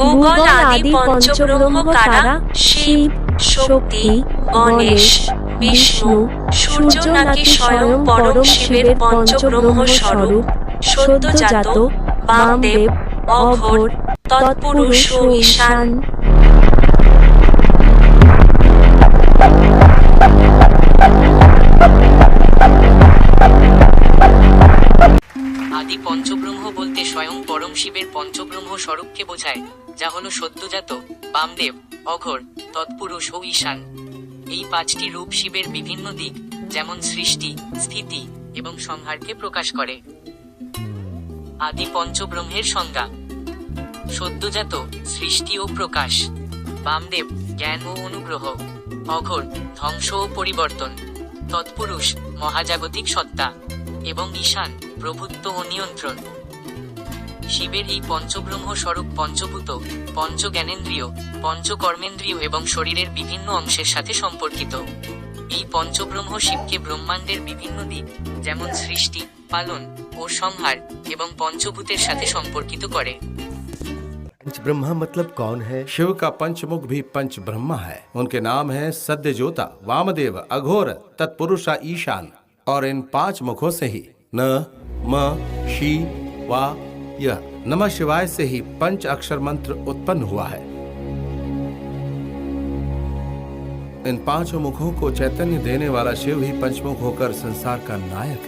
Google আদি পঞ্চব্রহ্ম কারা? শিব শক্তি গণেশ বিষ্ণু সূর্য নাকি স্বয়ং পরম শিবের পঞ্চব্রহ্ম স্বরূপ? সদ্যজাত বামদেব অঘোর তৎপুরুষ ও ঈশান। আদি পঞ্চব্রহ্ম বলতে স্বয়ং পরম শিবের পঞ্চব্রহ্ম স্বরূপকে বোঝায়। যা হলো সদ্যজাত, বামদেব, অঘোর, তৎপুরুষ ও ঈশান। এই পাঁচটি রূপ শিবের বিভিন্ন দিক, যেমন সৃষ্টি, স্থিতি এবং সংহারকে প্রকাশ করে। আদি পঞ্চব্রহ্মের সংজ্ঞা। সদ্যজাত, সৃষ্টি ও প্রকাশ। বামদেব, জ্ঞান ও অনুগ্রহ। অঘোর, ধ্বংস ও পরিবর্তন। তৎপুরুষ, মহাজাগতিক সত্তা। এবং ঈশান, প্রভুত্ব ও নিয়ন্ত্রণ। শিবের এই পঞ্চব্রহ্ম স্বরূপ পঞ্চভূত পঞ্চজ্ঞানেন্দ্রিয় পঞ্চকর্মেন্দ্রিয় এবং শরীরের বিভিন্ন অংশের সাথে সম্পর্কিত এই পঞ্চব্রহ্ম শিবকে ব্রহ্মাণ্ডের বিভিন্ন দিক যেমন সৃষ্টি পালন ও সংহার এবং পঞ্চভূতের সাথে সম্পর্কিত করে पंच ब्रह्मा मतलब कौन है शिव का पंचमुख भी पंच ब्रह्मा है उनके नाम है सद्य जोता वामदेव अघोर तत्पुरुषा ईशान और इन पांच मुखों से ही न म शी वा यह नमः शिवाय से ही पंच अक्षर मंत्र उत्पन्न हुआ है। इन पाँचों मुखों को चैतन्य देने वाला शिव ही पंचमुख होकर संसार का नायक है।